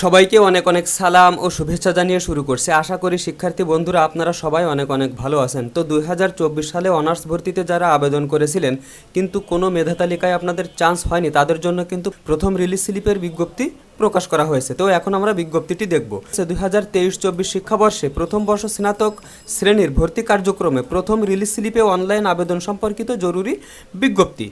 সবাইকে অনেক অনেক সালাম ও শুভেচ্ছা জানিয়ে শুরু করছে। আশা করি শিক্ষার্থী বন্ধুরা, আপনারা সবাই অনেক অনেক ভালো আছেন। তো দুই হাজার চব্বিশ সালে অনার্স ভর্তিতে যারা আবেদন করেছিলেন, কিন্তু কোনো মেধা তালিকায় আপনাদের চান্স হয়নি। তাদের জন্য কিন্তু প্রথম রিলিজ স্লিপের বিজ্ঞপ্তি প্রকাশ করা হয়েছে। তো এখন আমরা বিজ্ঞপ্তিটি দেখব। দুই হাজার তেইশ চব্বিশ শিক্ষাবর্ষে প্রথম বর্ষ স্নাতক শ্রেণির ভর্তি কার্যক্রমে প্রথম রিলিজ স্লিপে অনলাইন আবেদন সম্পর্কিত জরুরি বিজ্ঞপ্তি।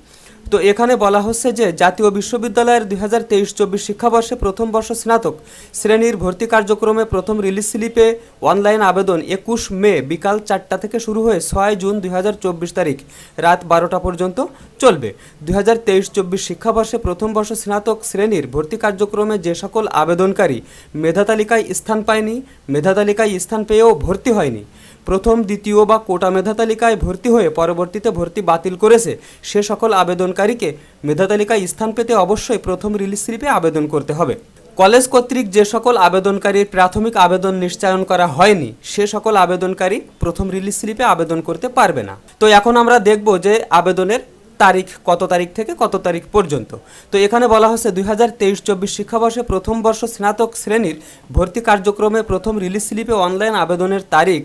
তো এখানে বলা হচ্ছে যে জাতীয় বিশ্ববিদ্যালয়ের দুই হাজার তেইশ চব্বিশ শিক্ষাবর্ষে প্রথম বর্ষ স্নাতক শ্রেণির ভর্তি কার্যক্রমে প্রথম রিলিজ স্লিপে অনলাইন আবেদন একুশ মে বিকাল চারটা থেকে শুরু হয়ে ছয় জুন দুই হাজার চব্বিশ তারিখ রাত বারোটা পর্যন্ত চলবে। দুই হাজার তেইশ চব্বিশ শিক্ষাবর্ষে প্রথম বর্ষ স্নাতক শ্রেণির ভর্তি কার্যক্রমে যে সকল আবেদনকারী মেধা তালিকায় স্থান পায়নি, মেধা তালিকায় স্থান পেয়েও ভর্তি হয়নি। প্রথম, দ্বিতীয় বা কোটা মেধা তালিকায় ভর্তি হয়ে পরবর্তীতে ভর্তি বাতিল করেছে সে সকল আবেদনকারীকে। মেধা তালিকায় স্থান পেতে অবশ্যই প্রথম রিলিজ স্লিপে আবেদন করতে হবে। কলেজ কর্তৃক যে সকল আবেদনকারীর প্রাথমিক আবেদন নিশ্চয়ন করা হয়নি, সে সকল আবেদনকারী প্রথম রিলিজ স্লিপে আবেদন করতে পারবে না। তো এখন আমরা দেখব যে আবেদনের তারিখ কত তারিখ থেকে কত তারিখ পর্যন্ত। তো এখানে বলা হচ্ছে দুই হাজার তেইশ চব্বিশ শিক্ষাবর্ষে প্রথম বর্ষ স্নাতক শ্রেণির ভর্তি কার্যক্রমে প্রথম রিলিজ স্লিপে অনলাইন আবেদনের তারিখ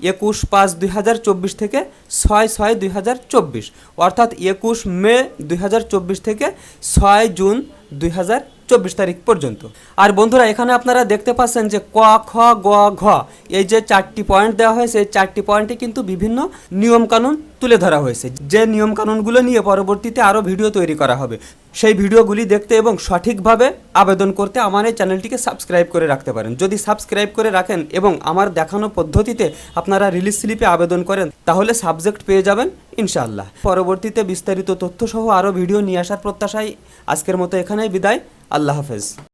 একুশ পাঁচ দুই হাজার চব্বিশ থেকে ছয় ছয় দুই হাজার চব্বিশ। অর্থাৎ একুশ মে দুই হাজার চব্বিশ থেকে ছয় জুন দুই হাজার চব্বিশ তারিখ পর্যন্ত। আর বন্ধুরা, এখানে আপনারা দেখতে পাচ্ছেন যে ক, খ, গ, ঘ, এই যে চারটি পয়েন্ট দেওয়া হয়েছে, এই চারটি পয়েন্টে কিন্তু বিভিন্ন নিয়মকানুন তুলে ধরা হয়েছে। যে নিয়মকানুনগুলো নিয়ে পরবর্তীতে আরও ভিডিও তৈরি করা হবে, সেই ভিডিওগুলি দেখতে এবং সঠিকভাবে আবেদন করতে আমার এই চ্যানেলটিকে সাবস্ক্রাইব করে রাখতে পারেন। যদি সাবস্ক্রাইব করে রাখেন এবং আমার দেখানো পদ্ধতিতে আপনারা রিলিজ স্লিপে আবেদন করেন, তাহলে সাবজেক্ট পেয়ে যাবেন ইনশাআল্লাহ। পরবর্তীতে বিস্তারিত তথ্য সহ আরও ভিডিও নিয়ে আসার প্রত্যাশায় আজকের মতো এখানেই বিদায়। আল্লাহ হাফেজ